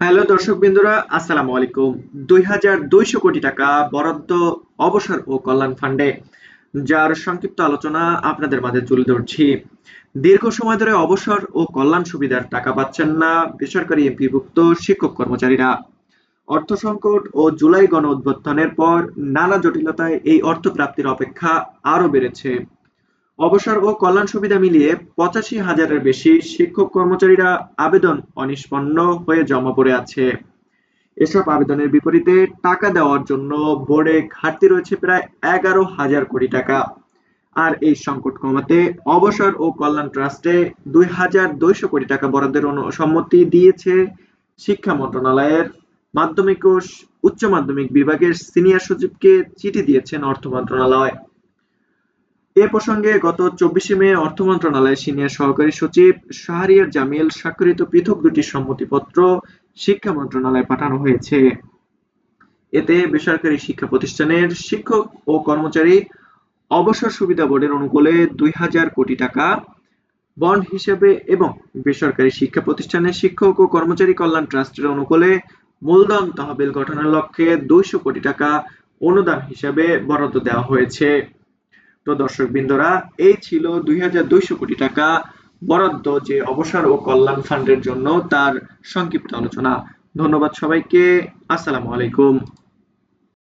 Hello দর্শক বিন্দুরা, আসসালামু আলাইকুম। দুই হাজার দুইশো কোটি টাকা বরাদ্দ অবসর ও কল্যাণ ফান্ডে, যার সংক্ষিপ্ত আলোচনা আপনাদের মাঝে তুলে ধরছি। দীর্ঘ সময় ধরে অবসর ও কল্যাণ সুবিধার টাকা পাচ্ছেন না বেসরকারি এমপিভুক্ত শিক্ষক কর্মচারীরা। অর্থ সংকট ও জুলাই গণ উদ্বোধনের পর নানা জটিলতায় এই অর্থ প্রাপ্তির অপেক্ষা আরও বেড়েছে। অবসর ও কল্যাণ সুবিধা মিলিয়ে পঁচাশি হাজারের বেশি শিক্ষক কর্মচারীরা আবেদন অনিষ্পন্ন হয়ে জমা পড়ে আছে। এসব আবেদনের বিপরীতে টাকা দেওয়ার জন্য বোর্ডে ঘাটতি রয়েছে প্রায় এগারো হাজার কোটি টাকা। আর এই সংকট কমাতে অবসর ও কল্যাণ ট্রাস্টে দুই হাজার দুইশো কোটি টাকা বরাদ্দের সম্মতি দিয়েছে শিক্ষা মন্ত্রণালয়ের। মাধ্যমিক ও উচ্চ মাধ্যমিক বিভাগের সিনিয়র সচিবকে চিঠি দিয়েছেন অর্থ মন্ত্রণালয়। এ প্রসঙ্গে গত চব্বিশে মে অর্থ মন্ত্রণালয়ের সিনিয়র সহকারী সচিব শাহরিয়ার জামিল স্বাক্ষরিত পৃথক দুটি সম্মতিপত্র শিক্ষা মন্ত্রণালয়ে পাঠানো হয়েছে। এতে বেসরকারি শিক্ষা প্রতিষ্ঠানের শিক্ষক ও কর্মচারী অবসর সুবিধা বোর্ডের অনুকূলে দুই হাজার কোটি টাকা বন্ড হিসেবে এবং বেসরকারি শিক্ষা প্রতিষ্ঠানের শিক্ষক ও কর্মচারী কল্যাণ ট্রাস্টের অনুকূলে মূলধন তহবিল গঠনের লক্ষ্যে দুইশো কোটি টাকা অনুদান হিসেবে বরাদ্দ দেওয়া হয়েছে। তো দর্শক বিন্দুরা এই ছিল দুই হাজার দুইশো কোটি টাকা বরাদ্দ যে অবসর ও কল্যাণ ফান্ডের জন্য তার সংক্ষিপ্ত আলোচনা। ধন্যবাদ সবাইকে। আসসালামু আলাইকুম।